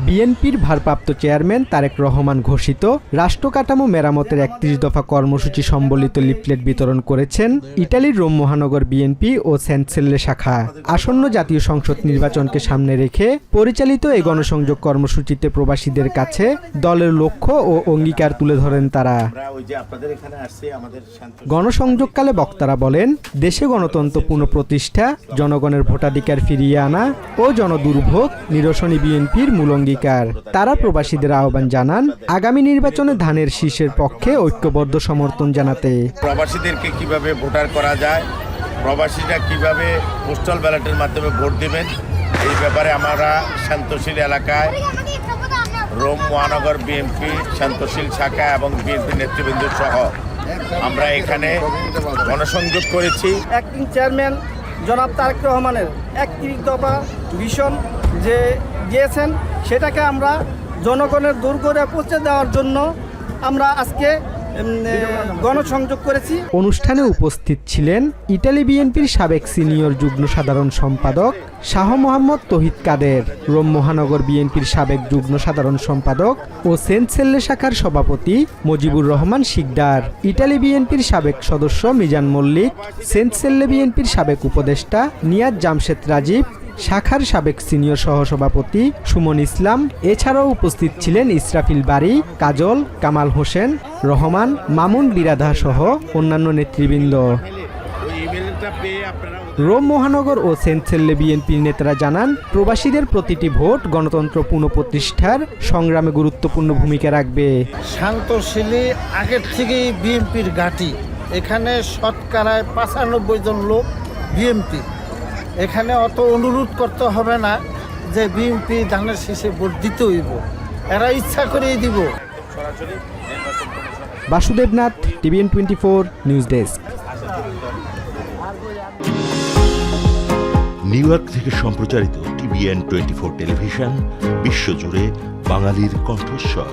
বিএনপির ভারপ্রাপ্ত চেয়ারম্যান তারেক রহমান ঘোষিত রাষ্ট্র কাঠামো মেরামতের একত্রিশ দফা কর্মসূচি সম্বলিত লিফলেট বিতরণ করেছেন ইটালির রোম মহানগর বিএনপি ও সেন্টসেল্লে শাখা। আসন্ন জাতীয় সংসদ নির্বাচনকে সামনে রেখে পরিচালিত এই গণসংযোগ কর্মসূচিতে প্রবাসীদের কাছে দলের লক্ষ্য ও অঙ্গীকার তুলে ধরেন তারা। গণসংযোগকালে বক্তারা বলেন দেশে গণতন্ত্র পুনঃপ্রতিষ্ঠা জনগণের ভোটাধিকার ফিরিয়ে আনা ও জনদুর্ভোগ নিরসনী বিএনপির মূল অঙ্গীকার তারা প্রবাসীদের আহ্বান জানান আগামী নির্বাচনে ধানের শীর্ষের পক্ষে ঐক্যবদ্ধ সমর্থন জানাতে। প্রবাসীদেরকে কীভাবে ভোটার করা যায় প্রবাসীরা কীভাবে পোস্টাল ব্যালটের মাধ্যমে ভোট দেবেন এই ব্যাপারে আমরা শান্তশীল এলাকায় রোম মহানগর বিএনপি শান্তশীল শাখা এবং বিএনপি নেতৃবৃন্দ সহ আমরা এখানে গণসংযোগ করেছি। অ্যাক্টিং চেয়ারম্যান জনাব তারেক রহমানের একত্রিশ দফা ভীষণ যে দিয়েছেন, সেটাকে আমরা জনগণের দূর করে পৌঁছে দেওয়ার জন্য আমরা আজকে গণসংযোগ করেছি। অনুষ্ঠানে উপস্থিত ছিলেন ইটালি বিএনপির সাবেক সিনিয়র যুগ্ম সাধারণ সম্পাদক শাহ মোহাম্মদ তহিদ কাদের, রোম মহানগর বিএনপির সাবেক যুগ্ম সাধারণ সম্পাদক ও সেন্ট সেল্লে শাখার সভাপতি মজিবুর রহমান শিকদার, ইটালি বিএনপির সাবেক সদস্য মিজান মল্লিক সেন্ট সেল্লে বিএনপির সাবেক উপদেষ্টা নিয়াজ জামশেদ রাজীব শাখার সাবেক সিনিয়র সহসভাপতি সুমন ইসলাম, এছাড়াও উপস্থিত ছিলেন ইসরাফিল বাড়ি কাজল, কামাল হোসেন, রহমান, মামুন বিরাধা সহ অন্যান্য নেতৃবৃন্দ। রোম মহানগর ও সেন্টসেল্লে বিএনপির নেতারা জানান, প্রবাসীদের প্রতিটি ভোট গণতন্ত্র পুনঃপ্রতিষ্ঠার সংগ্রামে গুরুত্বপূর্ণ ভূমিকা রাখবে। শান্তশীলী আগের থেকেই বিএনপির ঘাঁটি। এখানে শতকরায় পঁচানব্বই জন লোক বিএনপি। এখানে অত অনুরোধ করতে হবে না যে বিএনপি ধানের শেষে ভোট দিতে হইব। এরা ইচ্ছা করেই দিব। Basudebnath TVN twenty four news desk New York থেকে সম্প্রচারিত টিভিএন টোয়েন্টি ফোর টেলিভিশন বিশ্বজুড়ে বাঙালির কণ্ঠস্বর।